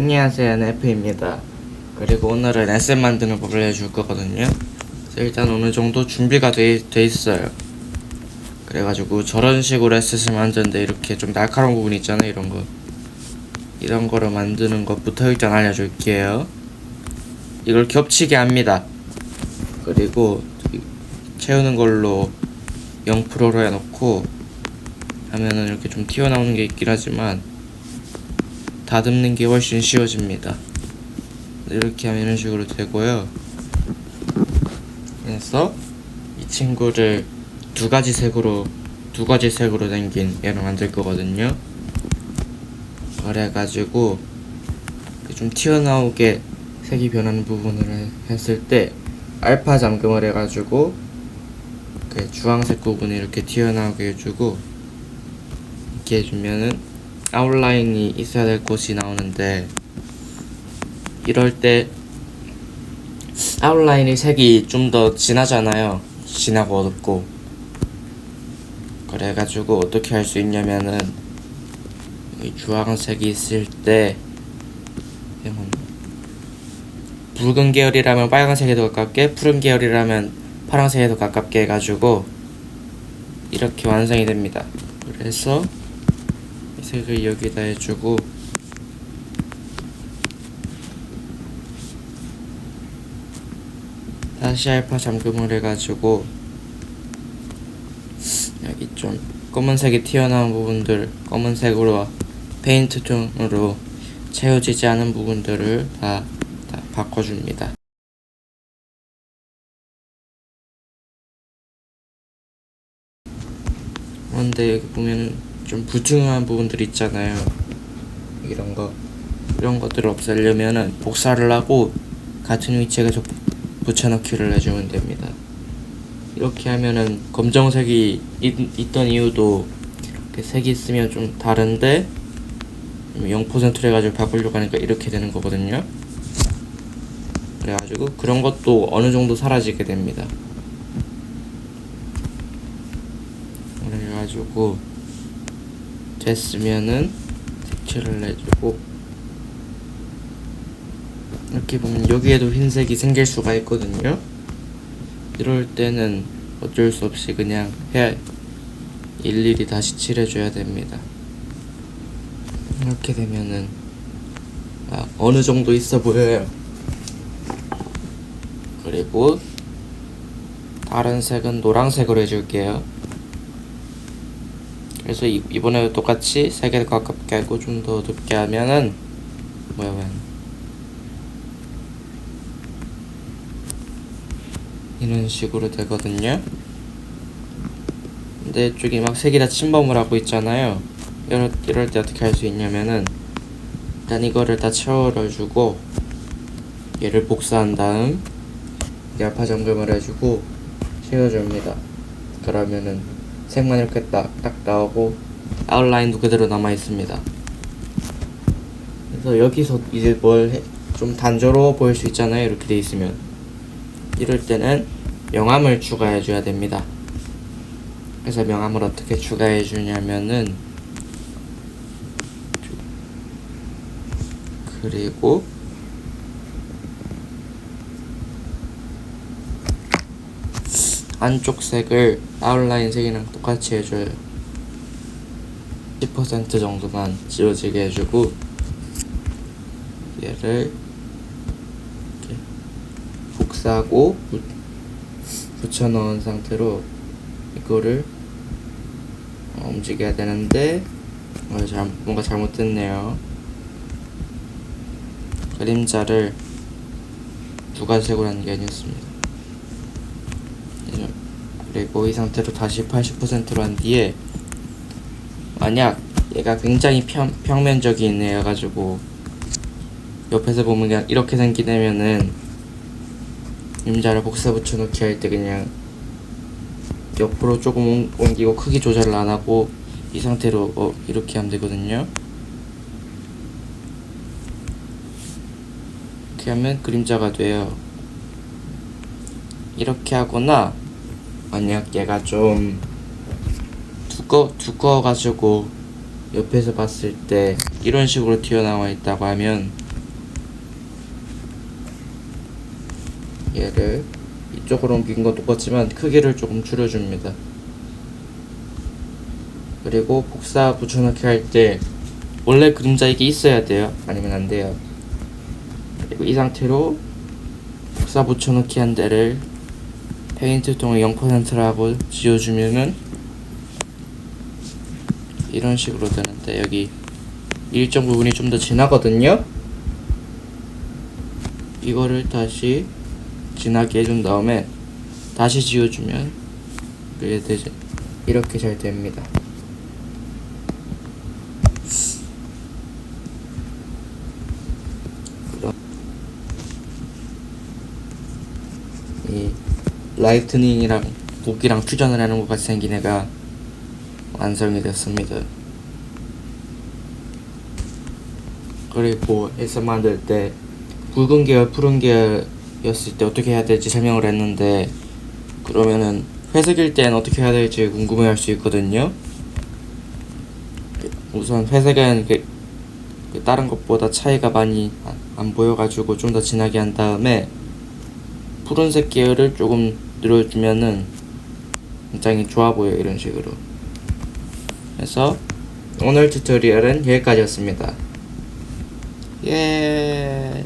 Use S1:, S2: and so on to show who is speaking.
S1: 안녕하세요. 네프입니다. 그리고 오늘은 SM 만드는 법을 알려줄 거거든요. 그래서 일단 어느 정도 준비가 돼, 돼 있어요. 그래가지고 저런 식으로 SS를 만드는데 이렇게 좀 날카로운 부분 있잖아요 이런 거. 이런 거를 만드는 것부터 일단 알려줄게요. 이걸 겹치게 합니다. 그리고 이- 채우는 걸로 0%로 해놓고 하면은 이렇게 좀 튀어나오는 게 있긴 하지만 다듬는 게 훨씬 쉬워집니다. 이렇게 하면 이런 식으로 되고요. 그래서 이 친구를 두 가지 색으로 두 가지 색으로 생긴 얘를 만들 거거든요. 그래가지고 좀 튀어나오게 색이 변하는 부분을 해- 했을 때 알파 잠금을 해가지고 그 주황색 부분이 이렇게 튀어나오게 해주고 이렇게 해주면은 아웃라인이 있어야 될 곳이 나오는데 이럴 때 아웃라인의 색이 좀 더 진하잖아요. 진하고 어둡고. 그래가지고 어떻게 할 수 있냐면은 이 주황색이 있을 때 붉은 계열이라면 빨간색에 더 가깝게 푸른 계열이라면 파란색에 더 가깝게 해가지고 이렇게 완성이 됩니다. 그래서 이 색을 여기다 해주고 다시 알파 잠금을 해가지고 여기 좀 검은색이 튀어나온 부분들 검은색으로 페인트 톤으로 채워지지 않은 부분들을 다, 다 바꿔줍니다. 그런데 여기 보면 좀 불투명한 부분들 있잖아요. 이런 거 이런 것들을 없애려면은 복사를 하고 같은 위치에 계속 붙여넣기를 해주면 됩니다. 이렇게 하면은 검정색이 있, 있던 이유도 이렇게 색이 있으면 좀 다른데 0%로 해가지고 바꾸려고 하니까 이렇게 되는 거거든요. 그래가지고 그런 것도 어느 정도 사라지게 됩니다. 그래가지고 됐으면은 색칠을 해주고 이렇게 보면 여기에도 흰색이 생길 수가 있거든요. 이럴 때는 어쩔 수 없이 그냥 해야 일일이 다시 칠해줘야 됩니다. 이렇게 되면은 아, 어느 정도 있어 보여요. 그리고 다른 색은 노란색으로 해줄게요. 그래서 이, 이번에도 똑같이 색에 가깝게 하고 좀더 어둡게 하면은 뭐야 뭐야 이런 식으로 되거든요. 근데 이쪽이 막 색이 다 침범을 하고 있잖아요. 이럴, 이럴 때 어떻게 할 수 있냐면은 일단 이거를 다 채워주고 얘를 복사한 다음 알파 점검을 해주고 채워줍니다. 그러면은 색만 이렇게 딱, 딱 나오고 아웃라인도 그대로 남아 있습니다. 그래서 여기서 이제 뭘 좀 단조로워 보일 수 있잖아요. 이렇게 돼 있으면 이럴 때는 명암을 추가해 줘야 됩니다. 그래서 명암을 어떻게 추가해 주냐면은 그리고 안쪽 색을 아웃라인 색이랑 똑같이 해줘요. 10% 정도만 지워지게 해주고 얘를 이렇게 복사하고 붙- 붙여넣은 상태로 이거를 어, 움직여야 되는데 뭔가, 잘못됐네요. 그림자를 두 가지 색으로 하는 게 아니었습니다. 예, 그리고 이 상태로 다시 80%로 한 뒤에 만약 얘가 굉장히 평, 평면적인 애여가지고 옆에서 보면 그냥 이렇게 생기려면은 임자를 복사 붙여넣기 할 때 그냥 옆으로 조금 옮- 옮기고 크기 조절을 안 하고 이 상태로 어, 이렇게 하면 되거든요. 이렇게 하면 그림자가 돼요. 이렇게 하거나 만약 얘가 좀 두꺼 두꺼워가지고 옆에서 봤을 때 이런 식으로 튀어나와 있다고 하면 얘를 이쪽으로 옮긴 건 똑같지만 크기를 조금 줄여줍니다. 그리고 복사 붙여넣기 할 때 원래 그림자 이게 있어야 돼요. 아니면 안 돼요. 그리고 이 상태로 복사 붙여넣기 한 데를 페인트 통을 0%라고 지워주면은 이런 식으로 되는데 여기 일정 부분이 좀 더 진하거든요. 이거를 다시 진하게 해준 다음에 다시 지워주면 이렇게 잘 됩니다. 그럼 이 라이트닝이랑 무기랑 퓨전을 하는 것 같이 생긴 애가 완성이 됐습니다. 그리고 해서 만들 때 붉은 계열, 푸른 계열이었을 때 어떻게 해야 될지 설명을 했는데 그러면은 회색일 땐 어떻게 해야 될지 궁금해할 수 있거든요. 우선 회색은 그, 그 다른 것보다 차이가 많이 안, 안 보여가지고 좀 더 진하게 한 다음에 푸른색 계열을 조금 늘어주면은 굉장히 좋아 보여 요 이런 식으로. 그래서 오늘 튜토리얼은 여기까지였습니다. 예.